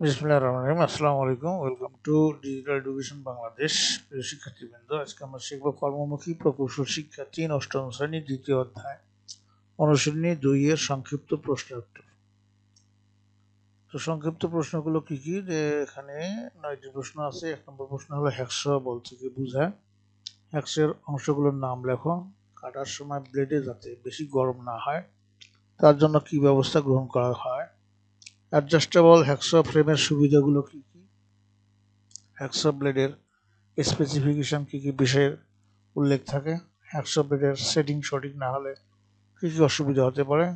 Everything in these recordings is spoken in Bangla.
বিসমুল্লাহ রহমান রহিম। আসসালামু আলাইকুম। Welcome to digital education Bangladesh প্রিয় শিক্ষার্থীবৃন্দ, আজকে আমরা শিখব কর্মমুখী প্রকৌশল শিক্ষা তিন অষ্টম শ্রেণি দ্বিতীয় অধ্যায়। অনুশীলনী দুই এর সংক্ষিপ্ত প্রশ্নের উত্তর। তো সংক্ষিপ্ত প্রশ্নগুলো কি কি? যে এখানে নয়টি প্রশ্ন আছে। এক নম্বর প্রশ্ন হলো হ্যাক্স বলতে কি বোঝায় হ্যাক্সের অংশগুলোর নাম লেখো। কাটার সময় ব্লেডে যাতে বেশি গরম না হয়। তার জন্য কি ব্যবস্থা গ্রহণ করা হয়? অ্যাডজাস্টেবল হ্যাকসা ফ্রেমের সুবিধাগুলো কী কী? হ্যাকসা ব্লেডের স্পেসিফিকেশন কী কী বিষয়ের উল্লেখ থাকে? হ্যাকসা ব্লেডের সেটিং সঠিক না হলে কী কী অসুবিধা হতে পারে?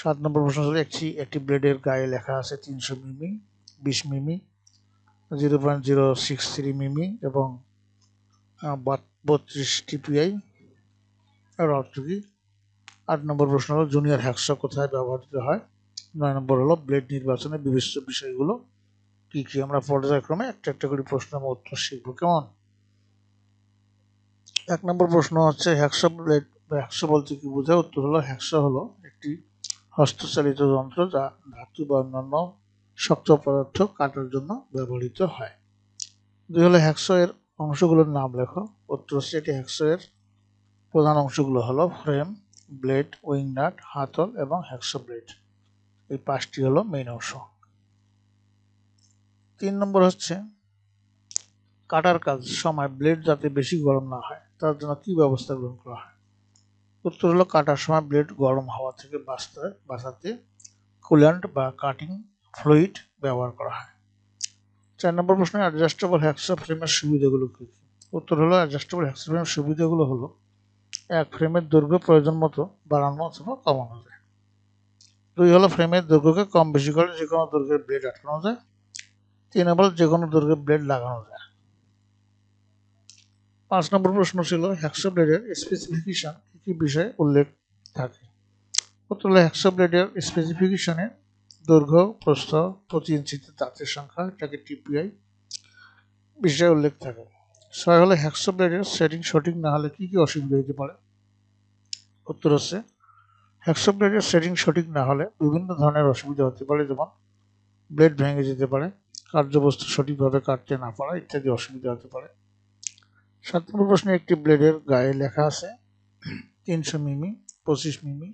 সাত নম্বর প্রশ্ন হলো, একটি একটি ব্লেডের গায়ে লেখা আছে তিনশো মিমি, বিশ মিমি, zero point zero six three মিমি এবং বত্রিশ টিপিআই। এর অর্থ কী? আট নম্বর প্রশ্ন হলো জুনিয়র হ্যাকসা কোথায় ব্যবহৃত হয়? নয় নম্বর হলো ব্লেড নির্বাচনে বিবেচ্য বিষয়গুলো কি কি? আমরা পর্যায়ক্রমে একটা একটা করে প্রশ্ন উত্তর শিখব। কেমন? এক নম্বর প্রশ্ন হচ্ছে, হ্যাকসা ব্লেড হ্যাকসা বলতে কি বোঝায়? উত্তর হলো, হ্যাকসা হলো একটি হস্তচালিত যন্ত্র যা ধাতু বা অন্যান্য শক্ত পদার্থ কাটার জন্য ব্যবহৃত হয়। দুই হলো, হ্যাকসা এর অংশগুলোর নাম লেখো। উত্তর হচ্ছে, এটি হ্যাকসা এর প্রধান অংশগুলো হলো ফ্রেম ব্লেড উইং নাট হাতল এবং হ্যাকসা ব্লেড এই পাঁচটি হলো মেইন অংশ। তিন নম্বর হচ্ছে, কাটার কাজ সময় ব্লেড যাতে বেশি গরম না হয়, তার জন্য কি ব্যবস্থা গ্রহণ করা হয়? উত্তর হলো কাটার সময় ব্লেড গরম হওয়া থেকে বাঁচতে, বাঁচাতে কুল্যান্ট বা কাটিং ফ্লুইড ব্যবহার করা হয়। চার নম্বর প্রশ্ন অ্যাডজাস্টেবল হ্যাক্সা ফ্রেমের সুবিধাগুলো কী কী? উত্তর হলো অ্যাডজাস্টেবল হ্যাক্সা ফ্রেমের সুবিধাগুলো হলো, এক ফ্রেমের দৈর্ঘ্য প্রয়োজন মতো বাড়ানো অথবা কমানো যায়। দুই হলো ফ্রেমের দৈর্ঘ্যকে কম বেশি করে যে কোনো দৈর্ঘ্যের ব্লেড আটকানো যায়। তিন হলো যে কোনো দৈর্ঘ্যের ব্লেড লাগানো যায়। পাঁচ নম্বর প্রশ্ন ছিল, হ্যাকসো ব্লেডের স্পেসিফিকেশন কী বিষয়ে উল্লেখ থাকে? উত্তর হলো, হ্যাকসো ব্লেডের স্পেসিফিকেশনে দৈর্ঘ্য, প্রস্থ, প্রতি ইঞ্চিতে দাঁতের সংখ্যা, এটাকে টিপিআই বিষয়ে উল্লেখ থাকে। ছয় হলো, হ্যাকসো ব্লেডের সেটিং সঠিক না হলে কী কী অসুবিধা হতে পারে? উত্তর হচ্ছে হ্যাকসো ব্লেডের সেটিং সঠিক না হলে বিভিন্ন ধরনের অসুবিধা হতে পারে, যেমন ব্লেড ভেঙে যেতে পারে, কার্যবস্তু সঠিকভাবে কাটতে না পারা ইত্যাদি অসুবিধা হতে পারে। সাত নম্বর প্রশ্নে একটি ব্লেডের গায়ে লেখা আছে, তিনশো মিমি, পঁচিশ মিমি,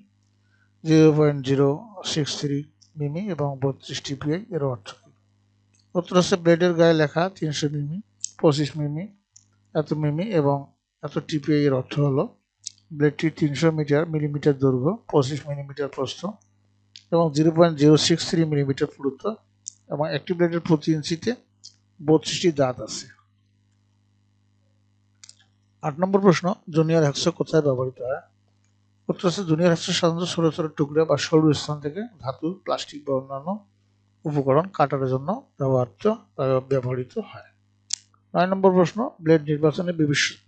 zero point zero six three মিমি এবং বত্রিশ টিপিআই এর অর্থ কী? উত্তর হচ্ছে ব্লেডের গায়ে লেখা তিনশো মিমি, পঁচিশ মিমি, এত মিমি এবং এত টিপিআই এর অর্থ হলো ব্লেডটি তিনশো মিটার, মিলিমিটার দৈর্ঘ্য, পঁচিশ মিলিমিটার প্রস্থ এবং zero point zero six three millimetre পুরুত্ব এবং একটি ব্লেডের প্রতি ইঞ্চিতে বত্রিশটি দাঁত আছে। আট নম্বর প্রশ্ন, জুনিয়র হ্যাক্সো কোথায় ব্যবহৃত হয়? উত্তর আছে, জুনিয়র হ্যাক্সো সাধারণত ছোটো ছোটো টুকরা বা সরু স্থান থেকে ধাতু, প্লাস্টিক বা অন্যান্য উপকরণ কাটার জন্য ব্যবহৃত ব্যবহৃত হয়। নয় নম্বর প্রশ্ন, ব্লেড নির্বাচনে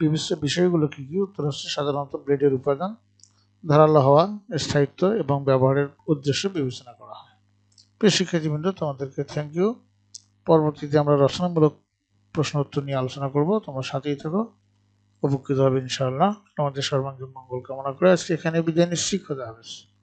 বিবিষ্ট বিষয়গুলো কী কী? উত্তর হচ্ছে সাধারণত ব্লেডের উপাদান, ধারালো হওয়া, স্থায়িত্ব এবং ব্যবহারের উদ্দেশ্য বিবেচনা করা হয়। প্রিয় শিক্ষার্থীবৃন্দ, তোমাদেরকে থ্যাংক ইউ পরবর্তীতে আমরা রচনামূলক প্রশ্ন উত্তর নিয়ে আলোচনা করব। তোমরা সাথেই থাকো। উপকৃত হবে ইনশাআল্লাহ। তোমাদের সর্বাঙ্গীন মঙ্গল কামনা করে আজকে এখানে বিদায় নিশ্চিত খোদা হাফেজ।